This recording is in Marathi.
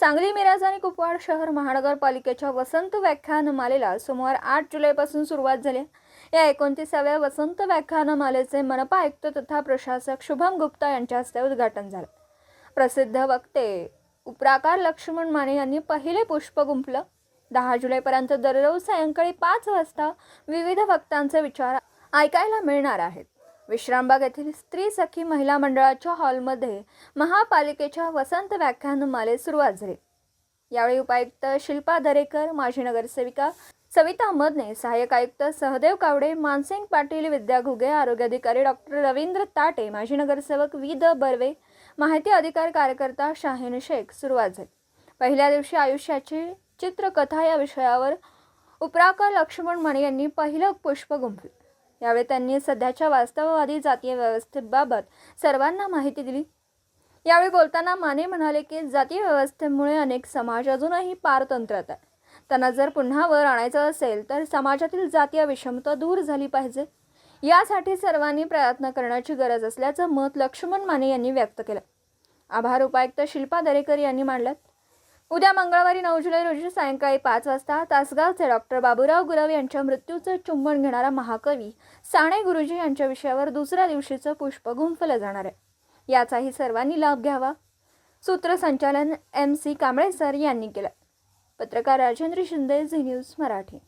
सांगली मिराज आणि कुपवाड शहर महानगरपालिकेच्या वसंत व्याख्यानमालेला सोमवार आठ जुलैपासून सुरुवात झाली. या एकोणतीसाव्या वसंत व्याख्यानमालेचे मनपा आयुक्त तथा प्रशासक शुभम गुप्ता यांच्या हस्ते उद्घाटन झालं. प्रसिद्ध वक्ते उपराकार लक्ष्मण माने यांनी पहिले पुष्प गुंफलं. दहा जुलैपर्यंत दररोज सायंकाळी पाच वाजता विविध वक्तांचे विचार ऐकायला मिळणार आहेत. विश्रामबाग येथील स्त्री सखी महिला मंडळाच्या हॉलमध्ये महापालिकेच्या वसंत व्याख्यानमालेत सुरुवात झाली. यावेळी उपायुक्त शिल्पा दरेकर माजी नगरसेविका सविता मदने सहाय्यक आयुक्त सहदेव कावडे मानसिंग पाटील विद्या घुगे आरोग्य अधिकारी डॉक्टर रवींद्र ताटे माजी नगरसेवक वी द बर्वे माहिती अधिकार कार्यकर्ता शाहीन शेख सुरुवात झाली. पहिल्या दिवशी आयुष्याची चित्रकथा या विषयावर उपराकर लक्ष्मण माने यांनी पहिलं पुष्प गुंफले यावेळी त्यांनी सध्याच्या वास्तववादी जातीय व्यवस्थेबाबत सर्वांना माहिती दिली. यावेळी बोलताना माने म्हणाले की जातीय व्यवस्थेमुळे अनेक समाज अजूनही पारतंत्र्यात आहे त्यांना जर पुन्हा वर आणायचं असेल तर समाजातील जातीय विषमता दूर झाली पाहिजे. यासाठी सर्वांनी प्रयत्न करण्याची गरज असल्याचं मत लक्ष्मण माने यांनी व्यक्त केलं. आभार उपायुक्त शिल्पा दरेकर यांनी मांडलं. उद्या मंगळवारी नऊ जुलै रोजी सायंकाळी पाच वाजता तासगावचे डॉक्टर बाबूराव गुरव यांच्या मृत्यूचं चुंबन घेणारा महाकवी साणे गुरुजी यांच्या विषयावर दुसऱ्या दिवशीचं पुष्प गुंफलं जाणार आहे. याचाही सर्वांनी लाभ घ्यावा. सूत्रसंचालन एम सी कांबळे सर यांनी केलं. पत्रकार राजेंद्र शिंदे झी न्यूज मराठी.